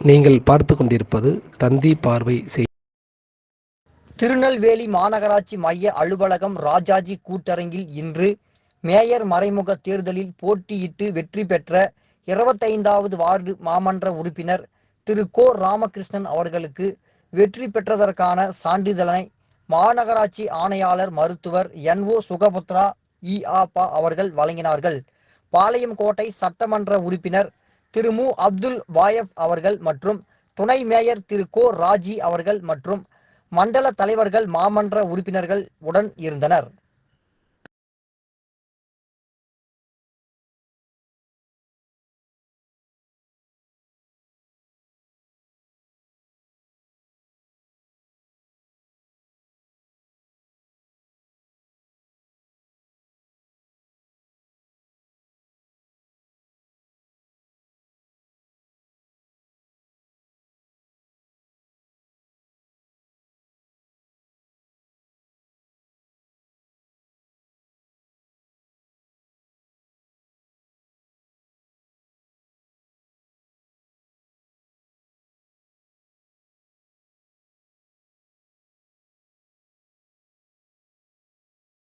நீங்கள் பார்த்து கொண்டிருப்பது தந்தி பார்வை செய்தி திருநெல்வேலி மாநகராட்சி மைய அலுவலகம் ராஜாஜி கூட்டரங்கில் இன்று மேயர் மறைமுக தேர்தலில் போட்டியிட்டு வெற்றி பெற்ற இருபத்தைந்தாவது வார்டு மாமன்ற உறுப்பினர் திரு கோ ராமகிருஷ்ணன் அவர்களுக்கு வெற்றி பெற்றதற்கான சான்றிதழை மாநகராட்சி ஆணையாளர் மருத்துவர் என் ஓ சுகபுத்ரா இஆபா அவர்கள் வழங்கினார்கள். பாளையம் கோட்டை சட்டமன்ற உறுப்பினர் திரு மு. அப்துல் வாயப் அவர்கள் மற்றும் துணை மேயர் திரு கோ. ராஜி அவர்கள் மற்றும் மண்டல தலைவர்கள் மாமன்ற உறுப்பினர்கள் உடன் இருந்தனர்.